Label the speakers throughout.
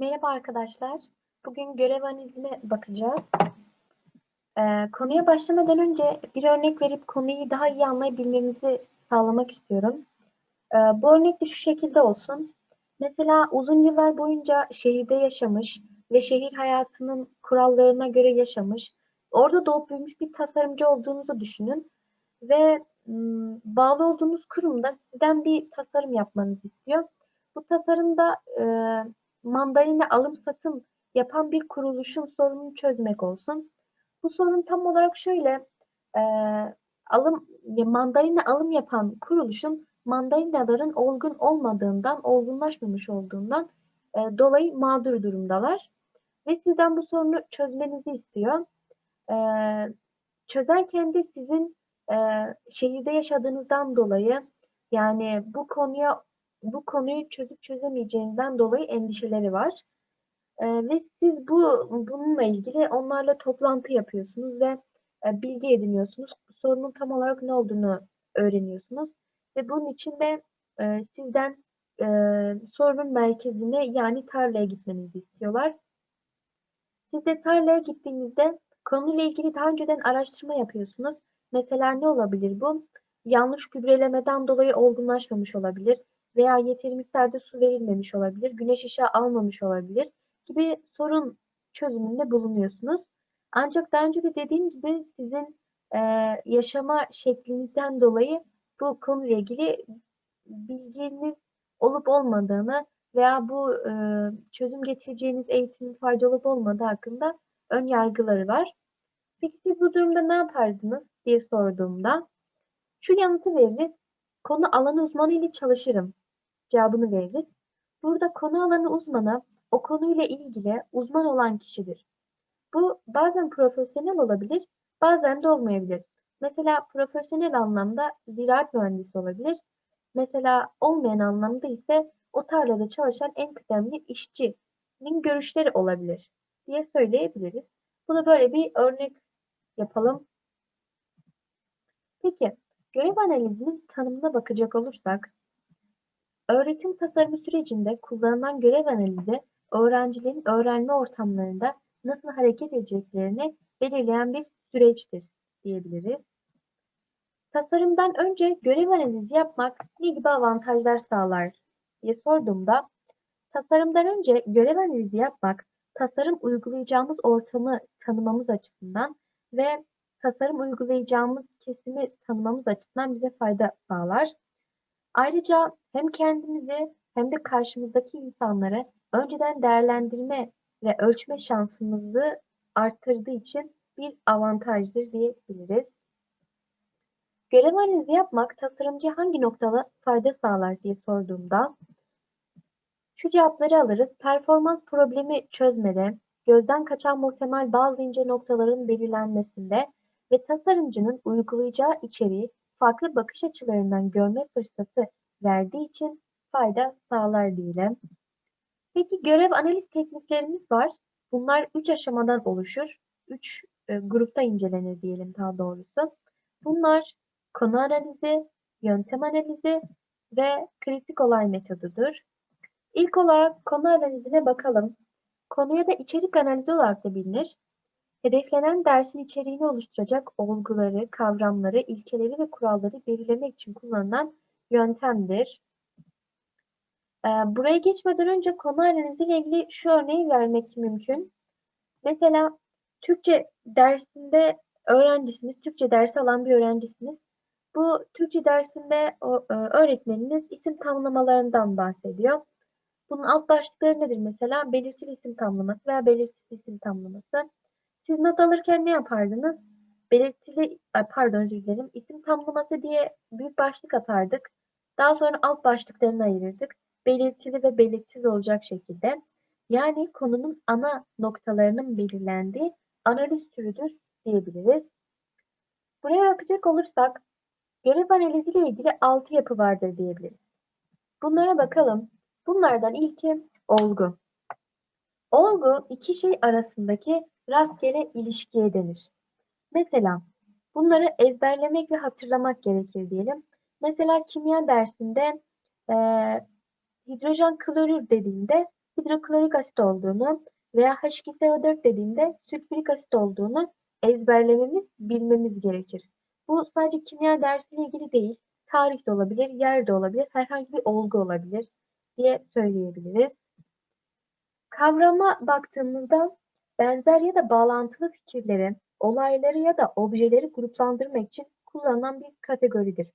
Speaker 1: Merhaba arkadaşlar. Bugün görev analizine bakacağız. Ee, konuya başlamadan önce bir örnek verip konuyu daha iyi anlayabilmemizi sağlamak istiyorum. Ee, bu örnek de şu şekilde olsun. Mesela uzun yıllar boyunca şehirde yaşamış ve şehir hayatının kurallarına göre yaşamış, orada doğup büyümüş bir tasarımcı olduğunuzu düşünün ve m, bağlı olduğunuz kurumda sizden bir tasarım yapmanızı istiyor. Bu tasarımda e, mandalina alım satım yapan bir kuruluşun sorununu çözmek olsun. Bu sorun tam olarak şöyle, e, alım mandalina alım yapan kuruluşun mandalinaların olgun olmadığından, olgunlaşmamış olduğundan e, dolayı mağdur durumdalar. Ve sizden bu sorunu çözmenizi istiyor. E, çözerken de sizin e, şehirde yaşadığınızdan dolayı yani bu konuya bu konuyu çözüp çözemeyeceğinden dolayı endişeleri var. E, ve siz bu bununla ilgili onlarla toplantı yapıyorsunuz ve e, bilgi ediniyorsunuz. Sorunun tam olarak ne olduğunu öğreniyorsunuz. Ve bunun için de e, sizden e, sorunun merkezine yani tarlaya gitmenizi istiyorlar. Siz de tarlaya gittiğinizde konuyla ilgili daha önceden araştırma yapıyorsunuz. Mesela ne olabilir bu? Yanlış gübrelemeden dolayı olgunlaşmamış olabilir veya yeteri miktarda su verilmemiş olabilir, güneş ışığı almamış olabilir gibi sorun çözümünde bulunuyorsunuz. Ancak daha önce de dediğim gibi sizin e, yaşama şeklinizden dolayı bu konuyla ilgili bilginiz olup olmadığını veya bu e, çözüm getireceğiniz eğitimin faydalı olup olmadığı hakkında ön yargıları var. Peki siz bu durumda ne yapardınız diye sorduğumda şu yanıtı veririz. Konu alanı uzmanı ile çalışırım cevabını veririz. Burada konu alanı uzmanı o konuyla ilgili uzman olan kişidir. Bu bazen profesyonel olabilir, bazen de olmayabilir. Mesela profesyonel anlamda ziraat mühendisi olabilir. Mesela olmayan anlamda ise o tarlada çalışan en kıdemli işçinin görüşleri olabilir diye söyleyebiliriz. Buna böyle bir örnek yapalım. Peki, görev analizinin tanımına bakacak olursak, öğretim tasarımı sürecinde kullanılan görev analizi, öğrencilerin öğrenme ortamlarında nasıl hareket edeceklerini belirleyen bir süreçtir diyebiliriz. Tasarımdan önce görev analizi yapmak ne gibi avantajlar sağlar diye sorduğumda, tasarımdan önce görev analizi yapmak, tasarım uygulayacağımız ortamı tanımamız açısından ve tasarım uygulayacağımız kesimi tanımamız açısından bize fayda sağlar. Ayrıca hem kendimizi hem de karşımızdaki insanları önceden değerlendirme ve ölçme şansımızı arttırdığı için bir avantajdır diyebiliriz. Görev analizi yapmak tasarımcı hangi noktada fayda sağlar diye sorduğumda şu cevapları alırız. Performans problemi çözmede, gözden kaçan muhtemel bazı ince noktaların belirlenmesinde ve tasarımcının uygulayacağı içeriği farklı bakış açılarından görme fırsatı verdiği için fayda sağlar diyelim. Peki görev analiz tekniklerimiz var. Bunlar üç aşamadan oluşur. Üç e, grupta incelenir diyelim daha doğrusu. Bunlar konu analizi, yöntem analizi ve kritik olay metodudur. İlk olarak konu analizine bakalım. Konuya da içerik analizi olarak da bilinir. Hedeflenen dersin içeriğini oluşturacak olguları, kavramları, ilkeleri ve kuralları belirlemek için kullanılan yöntemdir. Ee, buraya geçmeden önce konu analiziyle ilgili şu örneği vermek mümkün. Mesela Türkçe dersinde öğrencisiniz, Türkçe dersi alan bir öğrencisiniz. Bu Türkçe dersinde e, öğretmeniniz isim tamlamalarından bahsediyor. Bunun alt başlıkları nedir mesela? Belirtili isim tamlaması veya belirsiz isim tamlaması. Siz not alırken ne yapardınız? Belirtili, pardon özür dilerim, isim tamlaması diye büyük başlık atardık. Daha sonra alt başlıklarını ayırırdık. Belirtili ve belirsiz olacak şekilde. Yani konunun ana noktalarının belirlendiği analiz türüdür diyebiliriz. Buraya bakacak olursak görev analiziyle ilgili altı yapı vardır diyebiliriz. Bunlara bakalım. Bunlardan ilki olgu. Olgu iki şey arasındaki rastgele ilişkiye denir. Mesela bunları ezberlemek ve hatırlamak gerekir diyelim. Mesela kimya dersinde e, hidrojen klorür dediğinde hidroklorik asit olduğunu veya H2SO4 dediğimde sülfürik asit olduğunu ezberlememiz, bilmemiz gerekir. Bu sadece kimya dersiyle ilgili değil, tarih de olabilir, yer de olabilir, herhangi bir olgu olabilir diye söyleyebiliriz. Kavrama baktığımızda benzer ya da bağlantılı fikirleri, olayları ya da objeleri gruplandırmak için kullanılan bir kategoridir.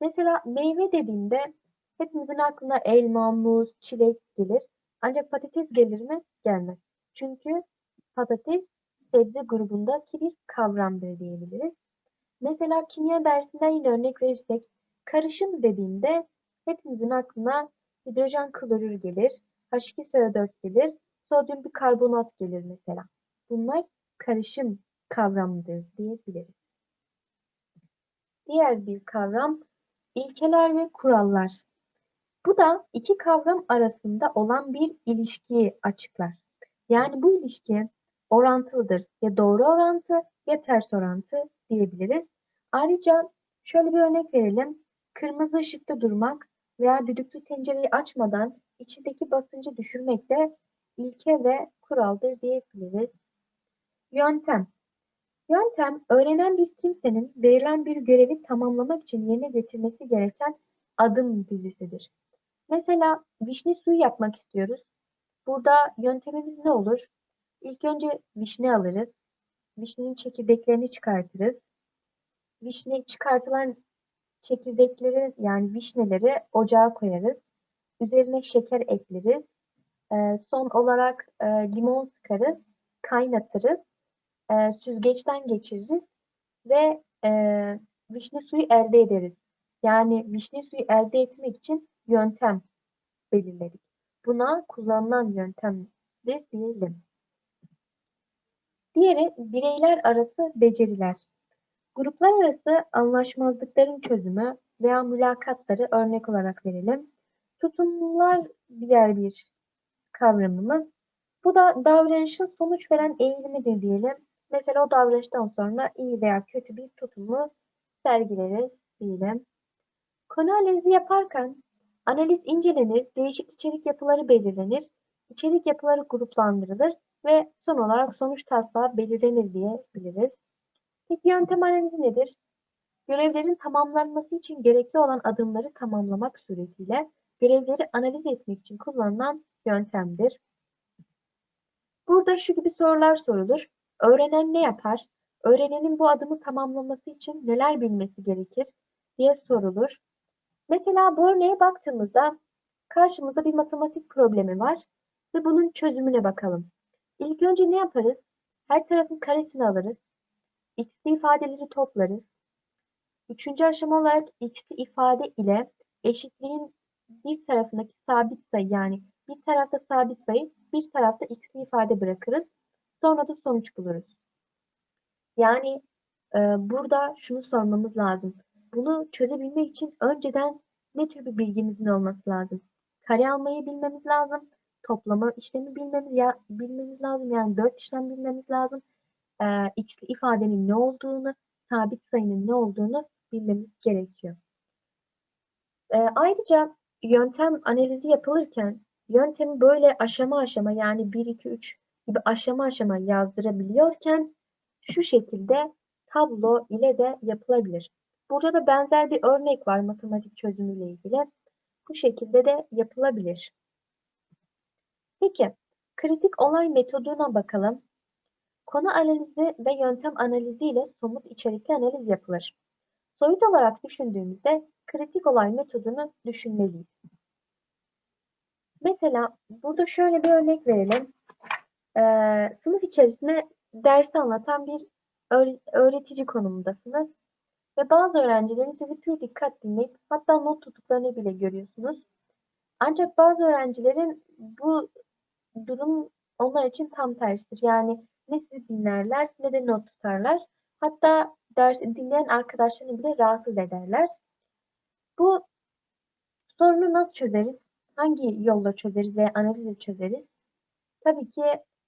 Speaker 1: Mesela meyve dediğimde hepimizin aklına elma, muz, çilek gelir. Ancak patates gelir mi? Gelmez. Çünkü patates sebze grubundaki bir kavramdır diyebiliriz. Mesela kimya dersinden yine örnek verirsek karışım dediğinde hepimizin aklına hidrojen klorür gelir, H2SO4 gelir, sodyum bikarbonat gelir mesela. Bunlar karışım kavramıdır diyebiliriz. Diğer bir kavram ilkeler ve kurallar. Bu da iki kavram arasında olan bir ilişkiyi açıklar. Yani bu ilişki orantılıdır. Ya doğru orantı ya ters orantı diyebiliriz. Ayrıca şöyle bir örnek verelim. Kırmızı ışıkta durmak veya düdüklü tencereyi açmadan içindeki basıncı düşürmek de ilke ve kuraldır diyebiliriz. Yöntem. Yöntem, öğrenen bir kimsenin verilen bir görevi tamamlamak için yerine getirmesi gereken adım dizisidir. Mesela vişne suyu yapmak istiyoruz. Burada yöntemimiz ne olur? İlk önce vişne alırız. Vişnenin çekirdeklerini çıkartırız. Vişne çıkartılan çekirdekleri yani vişneleri ocağa koyarız. Üzerine şeker ekleriz. Ee, son olarak e, limon sıkarız. Kaynatırız. E, süzgeçten geçiririz. Ve e, vişne suyu elde ederiz. Yani vişne suyu elde etmek için yöntem belirledik. Buna kullanılan yöntemdir diyelim. Diğeri bireyler arası beceriler. Gruplar arası anlaşmazlıkların çözümü veya mülakatları örnek olarak verelim. Tutumlar diğer bir kavramımız. Bu da davranışın sonuç veren eğilimidir diyelim. Mesela o davranıştan sonra iyi veya kötü bir tutumu sergileriz diyelim. Konu analizi yaparken analiz incelenir, değişik içerik yapıları belirlenir, içerik yapıları gruplandırılır ve son olarak sonuç taslağı belirlenir diyebiliriz. Peki yöntem analizi nedir? Görevlerin tamamlanması için gerekli olan adımları tamamlamak suretiyle görevleri analiz etmek için kullanılan yöntemdir. Burada şu gibi sorular sorulur. Öğrenen ne yapar? Öğrenenin bu adımı tamamlaması için neler bilmesi gerekir diye sorulur. Mesela bu örneğe baktığımızda karşımızda bir matematik problemi var ve bunun çözümüne bakalım. İlk önce ne yaparız? Her tarafın karesini alırız. X'li ifadeleri toplarız. Üçüncü aşama olarak x'li ifade ile eşitliğin bir tarafındaki sabit sayı yani bir tarafta sabit sayı, bir tarafta x'li ifade bırakırız. Sonra da sonuç buluruz. Yani e, burada şunu sormamız lazım. Bunu çözebilmek için önceden ne tür bir bilgimizin olması lazım? Kare almayı bilmemiz lazım. Toplama işlemi bilmemiz, ya, bilmemiz lazım. Yani dört işlem bilmemiz lazım. E, x'li ifadenin ne olduğunu, sabit sayının ne olduğunu bilmemiz gerekiyor. E, ayrıca yöntem analizi yapılırken yöntemi böyle aşama aşama yani 1, 2, 3 gibi aşama aşama yazdırabiliyorken şu şekilde tablo ile de yapılabilir. Burada da benzer bir örnek var matematik çözümüyle ilgili. Bu şekilde de yapılabilir. Peki, kritik olay metoduna bakalım. Konu analizi ve yöntem analizi ile somut içerikli analiz yapılır. Soyut olarak düşündüğümüzde kritik olay metodunu düşünmeliyiz. Mesela burada şöyle bir örnek verelim. Ee, sınıf içerisinde dersi anlatan bir öğretici konumundasınız. Ve bazı öğrencilerin sizi pür dikkat dinleyip hatta not tuttuklarını bile görüyorsunuz. Ancak bazı öğrencilerin bu durum onlar için tam tersidir. Yani ne sizi dinlerler ne de not tutarlar. Hatta dersi dinleyen arkadaşlarını bile rahatsız ederler. Bu sorunu nasıl çözeriz? Hangi yolla çözeriz veya analizle çözeriz? Tabii ki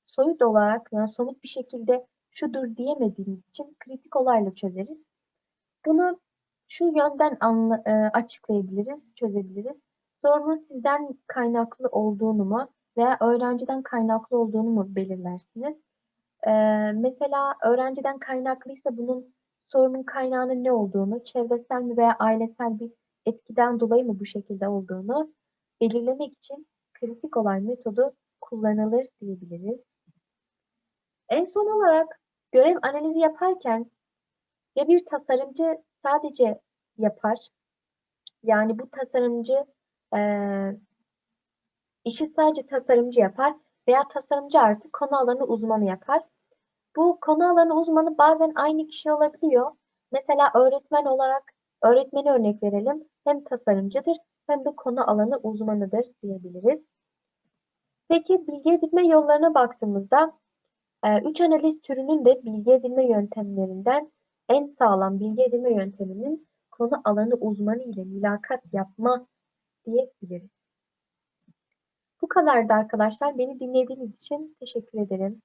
Speaker 1: soyut olarak yani somut bir şekilde şudur diyemediğimiz için kritik olayla çözeriz. Bunu şu yönden anla, e, açıklayabiliriz, çözebiliriz. Sorunun sizden kaynaklı olduğunu mu veya öğrenciden kaynaklı olduğunu mu belirlersiniz? Ee, mesela öğrenciden kaynaklıysa bunun sorunun kaynağının ne olduğunu, çevresel mi veya ailesel bir etkiden dolayı mı bu şekilde olduğunu belirlemek için kritik olay metodu kullanılır diyebiliriz. En son olarak görev analizi yaparken ya bir tasarımcı sadece yapar, yani bu tasarımcı eee işi sadece tasarımcı yapar veya tasarımcı artık konu alanı uzmanı yapar. Bu konu alanı uzmanı bazen aynı kişi olabiliyor. Mesela öğretmen olarak öğretmeni örnek verelim. Hem tasarımcıdır hem de konu alanı uzmanıdır diyebiliriz. Peki bilgi edinme yollarına baktığımızda e, üç analiz türünün de bilgi edinme yöntemlerinden en sağlam bilgi edinme yönteminin konu alanı uzmanı ile mülakat yapma diyebiliriz. Bu kadardı arkadaşlar. Beni dinlediğiniz için teşekkür ederim.